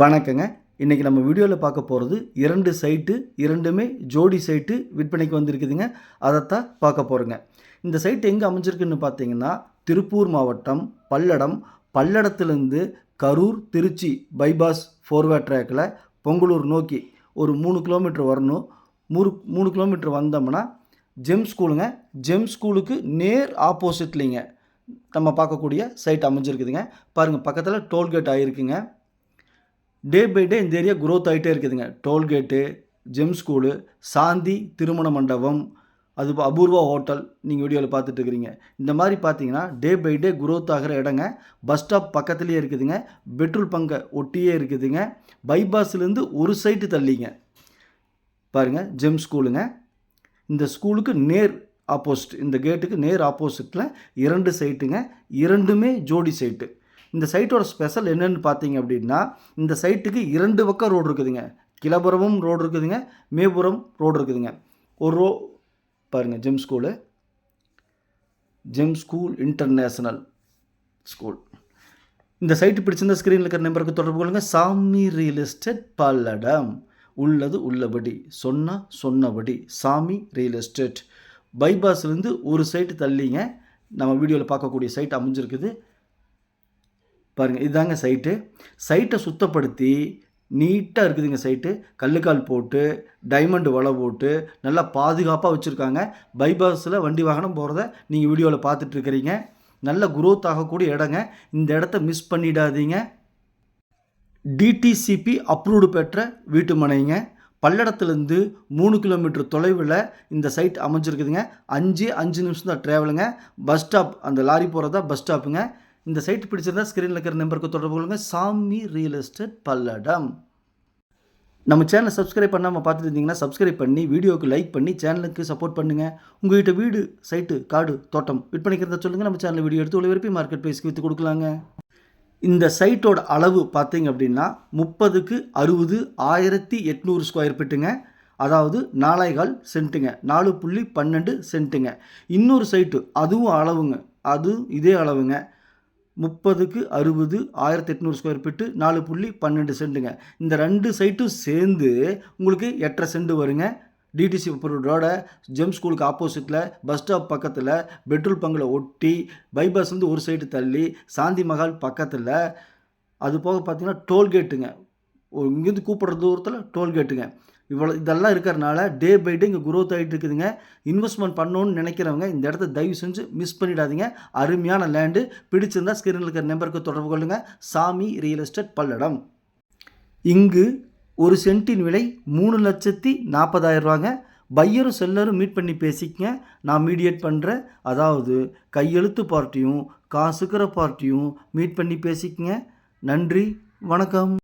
வணக்கங்க. இன்றைக்கி நம்ம வீடியோவில் பார்க்க போகிறது இரண்டு சைட்டு இரண்டுமே ஜோடி சைட்டு விற்பனைக்கு வந்திருக்குதுங்க. அதைத்தான் பார்க்க போகிறோங்க இந்த சைட்டு எங்கே அமைஞ்சிருக்குன்னு பார்த்தீங்கன்னா திருப்பூர் மாவட்டம் Palladam பல்லடத்துலேருந்து Karur Trichy bypass four way ட்ராக்கில் Pongalur நோக்கி ஒரு மூணு கிலோமீட்டர் வரணும். மூணு மூணு கிலோமீட்டர் வந்தோம்னா ஜெம் ஸ்கூலுங்க ஜெம் ஸ்கூலுக்கு நேர் ஆப்போசிட்லிங்க நம்ம பார்க்கக்கூடிய சைட் அமைஞ்சிருக்குதுங்க. பாருங்கள் பக்கத்தில் டோல்கேட் ஆகிருக்குங்க டே பை டே இந்த ஏரியா க்ரோத் ஆகிட்டே இருக்குதுங்க. டோல்கேட்டு ஜெம் ஸ்கூலு சாந்தி திருமண மண்டபம் அது அபூர்வா ஹோட்டல் நீங்கள் வீடியோவில் பார்த்துட்டு இருக்கிறீங்க. இந்த மாதிரி பார்த்தீங்கன்னா டே பை டே க்ரோத் ஆகிற இடங்க பஸ் ஸ்டாப் பக்கத்துலேயே இருக்குதுங்க. பெட்ரோல் பங்கை ஒட்டியே இருக்குதுங்க. பைபாஸ்லேருந்து ஒரு சைட்டு தள்ளிங்க. பாருங்கள் ஜெம் ஸ்கூலுங்க இந்த ஸ்கூலுக்கு நேர் ஆப்போசிட் இந்த கேட்டுக்கு நேர் ஆப்போசிட்டில் இரண்டு சைட்டுங்க இரண்டுமே ஜோடி சைட்டு இந்த சைட்டோட ஸ்பெஷல் என்னென்னு பார்த்தீங்க அப்படின்னா இந்த சைட்டுக்கு இரண்டு பக்கம் ரோடு இருக்குதுங்க. கிளபுரமும் ரோடு இருக்குதுங்க மேபுரம் ரோடு இருக்குதுங்க. ஒரு ரோ பாருங்கள் Gem school Gem school international school இந்த சைட்டு பிடிச்சிருந்த ஸ்க்ரீனில் இருக்கிற நம்பருக்கு தொடர்பு கொள்ளுங்கள் சாமி ரியல் எஸ்டேட் பல்லடம். உள்ளது உள்ளபடி. சொன்னால் சொன்னபடி. சாமி ரியல் எஸ்டேட் பைபாஸ்லேருந்து ஒரு சைட்டு தள்ளிங்க. நம்ம வீடியோவில் பார்க்கக்கூடிய சைட் அமைஞ்சிருக்குது. பாருங்கள் இதுதாங்க சைட்டு சைட்டை சுத்தப்படுத்தி நீட்டாக இருக்குதுங்க சைட்டு கல்லுக்கால் போட்டு டைமண்டு வலை போட்டு நல்லா பாதுகாப்பாக வச்சுருக்காங்க. பைபாஸில் வண்டி வாகனம் போகிறத நீங்கள் வீடியோவில் பார்த்துட்ருக்கிறீங்க நல்ல குரோத் ஆகக்கூடிய இடங்க. இந்த இடத்த மிஸ் பண்ணிடாதீங்க. டிடிசிபி அப்ரூவ்டு பெற்ற வீட்டு மனைங்க. பல்லடத்துலேருந்து மூணு கிலோமீட்டர் தொலைவில் இந்த சைட் அமைஞ்சிருக்குதுங்க. அஞ்சு அஞ்சு நிமிஷம் தான் ட்ராவலுங்க பஸ் ஸ்டாப் அந்த லாரி போகிறதா பஸ் ஸ்டாப்புங்க இந்த சைட் பிடிச்சிருந்தா ஸ்க்ரீனில் இருக்கிற நம்பருக்கு தொடர்பு கொள்ளுங்க. சாமி ரியல் எஸ்டேட் பல்லடம். நம்ம சேனலை சப்ஸ்கிரைப் பண்ணாமல் பார்த்துட்டு இருந்தீங்கன்னா சப்ஸ்கிரைப் பண்ணி வீடியோவுக்கு லைக் பண்ணி சேனலுக்கு சப்போர்ட் பண்ணுங்கள் உங்கள்கிட்ட வீடு சைட்டு காடு தோட்டம் விற்பனைக்கிறத சொல்லுங்கள் நம்ம சேனலில் வீடியோ எடுத்து ஒளிபரப்பி மார்க்கெட் ப்ரைஸ்க்கு விற்று கொடுக்கலாங்க. இந்த சைட்டோட அளவு பார்த்தீங்க அப்படின்னா முப்பதுக்கு அறுபது ஆயிரத்தி எட்நூறு ஸ்கொயர் ஃபீட்டுங்க அதாவது நாலாய்கால் சென்ட்டுங்க நாலு புள்ளி பன்னெண்டு சென்ட்டுங்க இன்னொரு சைட்டு அதுவும் அளவுங்க. அது இதே அளவுங்க. முப்பதுக்கு அறுபது ஆயிரத்தி எட்நூறு ஸ்கொயர் ஃபீட்டு நாலு புள்ளி பன்னெண்டு சென்ட்டுங்க இந்த ரெண்டு சைட்டும் சேர்ந்து உங்களுக்கு எட்டரை சென்ட் வருங்க. டிடிசி ரோட ஜெம் ஸ்கூலுக்கு ஆப்போசிட்டில் பஸ் ஸ்டாப் பக்கத்தில் பெட்ரோல் பங்கில் ஒட்டி பைபாஸ்லேருந்து ஒரு சைடு தள்ளி சாந்தி மஹால் பக்கத்தில். அது போக பார்த்தீங்கன்னா டோல்கேட்டுங்க இங்கேருந்து கூப்பிட்ற தூரத்தில் டோல்கேட்டுங்க இவ்வளோ இதெல்லாம் இருக்கிறனால டே பை டே இங்கே குரோத் ஆகிட்டு இருக்குதுங்க. இன்வெஸ்ட்மெண்ட் பண்ணணும்னு நினைக்கிறவங்க இந்த இடத்த தயவு செஞ்சு மிஸ் பண்ணிடாதீங்க. அருமையான லேண்டு பிடிச்சிருந்தா ஸ்கிரீனில் இருக்கிற நம்பருக்கு தொடர்பு கொள்ளுங்கள் சாமி ரியல் எஸ்டேட் பல்லடம். இங்கு ஒரு சென்ட்டின் விலை மூணு லட்சத்தி நாற்பதாயிரம் ரூபாங்க. பையரும் செல்லரும் மீட் பண்ணி பேசிக்கங்க. நான் மீடியேட் பண்ணுறேன் அதாவது கையெழுத்து பார்ட்டியும் காசுக்கிற பார்ட்டியும் மீட் பண்ணி பேசிக்கங்க. நன்றி வணக்கம்.